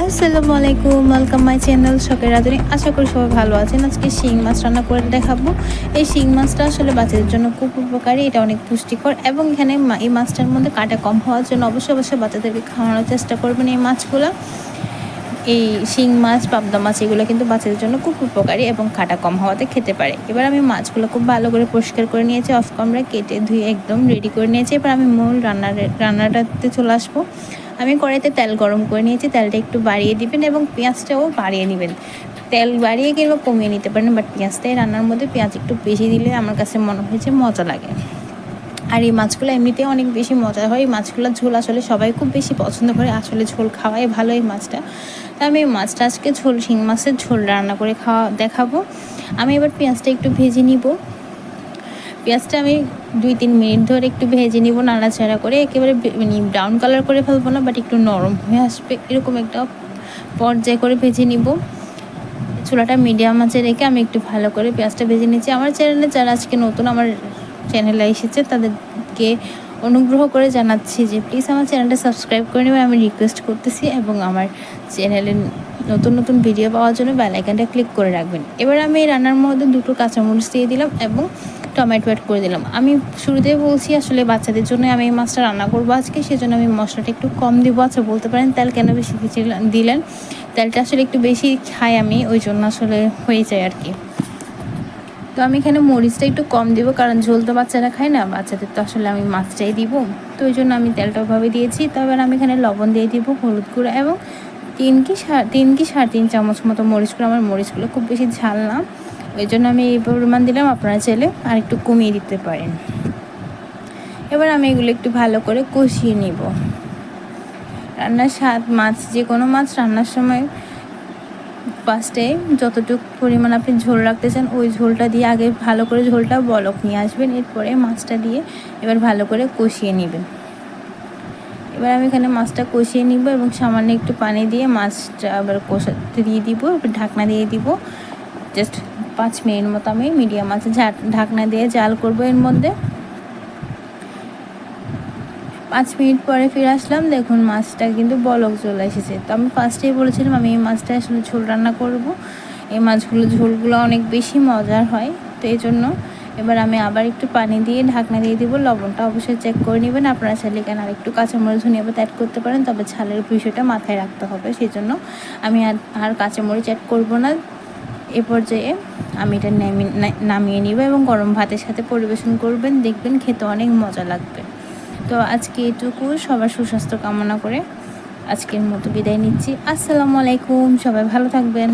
আসসালামু আলাইকুম welcome my channel শখের রাঁধুনি আশা করি সবাই ভালো আছেন। আজকে শিং মাছ রান্না করে দেখাবো। এই শিং মাছটা আসলে বাচ্চাদের জন্য খুব উপকারী, এটা অনেক পুষ্টিকর এবং এখানে এই মাছটার মধ্যে কাটা কম হওয়ার জন্য অবশ্যই অবশ্যই বাচ্চাদেরকে খাওয়ানোর চেষ্টা করবেন এই মাছগুলো। এই শিং মাছ, পাবদা মাছ, এগুলো কিন্তু বাচ্চাদের জন্য খুব উপকারী এবং কাঁটা কম হওয়াতে খেতে পারে। এবার আমি মাছগুলো খুব ভালো করে পরিষ্কার করে নিয়েছি অফ ক্যামেরা কেটে ধুয়ে একদম রেডি করে নিয়েছি। এবার আমি মূল রান্নার রান্নাটাতে চলে আসব। আমি কড়াইতে তেল গরম করে নিয়েছি, তেলটা একটু বাড়িয়ে দিবেন এবং পেঁয়াজটাও বাড়িয়ে নেবেন। তেল বাড়িয়ে কিংবা কমিয়ে নিতে পারেন বাট পেঁয়াজটাই রান্নার মধ্যে পেঁয়াজ একটু বেশি দিলে আমার কাছে মনে হয়েছে মজা লাগে। আর এই মাছগুলো এমনিতে অনেক বেশি মজা হয়। এই মাছগুলোর ঝোল আসলে সবাই খুব বেশি পছন্দ করে। আসলে ঝোল খাওয়াই ভালো এই মাছটা। তো আমি এই মাছটা আজকে ঝোল, শিং মাছের ঝোল রান্না করে খাওয়া, দেখাবো। আমি এবার পেঁয়াজটা একটু ভেজে নিব। পেঁয়াজটা আমি দুই, তিন মিনিট ধরে একটু ভেজে নিব নাড়াচাড়া করে। একেবারে মানে ব্রাউন কালার করে ফেলব না বাট একটু নরম হয়ে আসবে। এরকম একটা পর্যায়ে করে ভেজে নিব। চুলাটা মিডিয়াম আঁচে রেখে আমি একটু ভালো করে পেঁয়াজটা ভেজে নিচ্ছি। আমার চ্যানেলে যারা আজকে নতুন, আমার চ্যানেলে এসেছে, তাদেরকে অনুগ্রহ করে জানাচ্ছি যে প্লিজ আমার চ্যানেলটা সাবস্ক্রাইব করে নেবেন। আমি রিকোয়েস্ট করতেছি এবং আমার চ্যানেলে নতুন নতুন ভিডিও পাওয়ার জন্য বেল আইকনটা ক্লিক করে রাখবেন। এবার আমি এই রান্নার মধ্যে দুটো কাঁচামরিচ দিয়ে দিলাম এবং টমেটো অ্যাড করে দিলাম। আমি শুরুতেই বলছি আসলে বাচ্চাদের জন্য আমি এই মাছটা রান্না করব আজকে, সেজন্য আমি মশলাটা একটু কম দিব। আচ্ছা বলতে পারেন তেল কেন বেশি দিলেন? তেলটা আসলে একটু বেশি খাই আমি, ওই জন্য আসলে হয়ে যায় আর কি। তো আমি এখানে মরিচটা একটু কম দেবো, কারণ ঝোল তো বাচ্চারা খায় না, বাচ্চাদের তো আসলে আমি মাছটাই দিব। তো ওই জন্য আমি তেলটা ওভাবে দিয়েছি। তবে আমি এখানে লবণ দিয়ে দিব, হলুদ গুঁড়ো এবং তিন কি তিন কি সাড়ে তিন চামচ মতো মরিচগুলো আমার মরিচগুলো খুব বেশি ঝাল না। ওই জন্য আমি এই পরিমাণ দিলাম, আপনারা চাইলে আর একটু কমিয়ে দিতে পারেন। এবার আমি এগুলো একটু ভালো করে কষিয়ে নিব। রান্নার স্বাদ, মাছ, যে কোনো মাছ রান্নার সময় ফার্স্টে যতটুকু পরিমাণ আপনি ঝোল রাখতে চান ওই ঝোলটা দিয়ে আগে ভালো করে ঝোলটা বলক নিয়ে আসবেন। এরপরে মাছটা দিয়ে এবার ভালো করে কষিয়ে নেবেন। এবার আমি এখানে মাছটা কষিয়ে নিব এবং সামান্য একটু পানি দিয়ে মাছটা আবার কষাতে দিয়ে দিব ঢাকনা দিয়ে দিব। জাস্ট পাঁচ মিনিট মতো আমি মিডিয়াম আছে ঢাকনা দিয়ে জাল করব এর মধ্যে। পাঁচ মিনিট পরে ফিরে আসলাম। দেখুন, মাছটা কিন্তু বলক চলে এসেছে। তো আমি ফার্স্টেই বলেছিলাম, আমি এই মাছটা আসলে ঝোল রান্না করব। এই মাছগুলো, ঝোলগুলো অনেক বেশি মজার হয়। তো এই জন্য এবার আমি আবার একটু পানি দিয়ে ঢাকনা দিয়ে দিব। লবণটা অবশ্যই চেক করে নেবেন। আপনারা চাইলে এখানে আর একটু কাঁচামরিচ, ধনিয়া পাতা অ্যাড করতে পারেন। তবে ছালের বিষয়টা মাথায় রাখতে হবে। সেই জন্য আমি আর আর কাঁচামরিচ অ্যাড করব না। এ পর্যায়ে আমি এটা নামিয়ে নিব এবং গরম ভাতের সাথে পরিবেশন করবেন। দেখবেন খেতে অনেক মজা লাগবে। তো আজকে এটুকু। সবার সুস্বাস্থ্য কামনা করে আজকের মতো বিদায় নিচ্ছি। আসসালামু আলাইকুম। সবাই ভালো থাকবেন।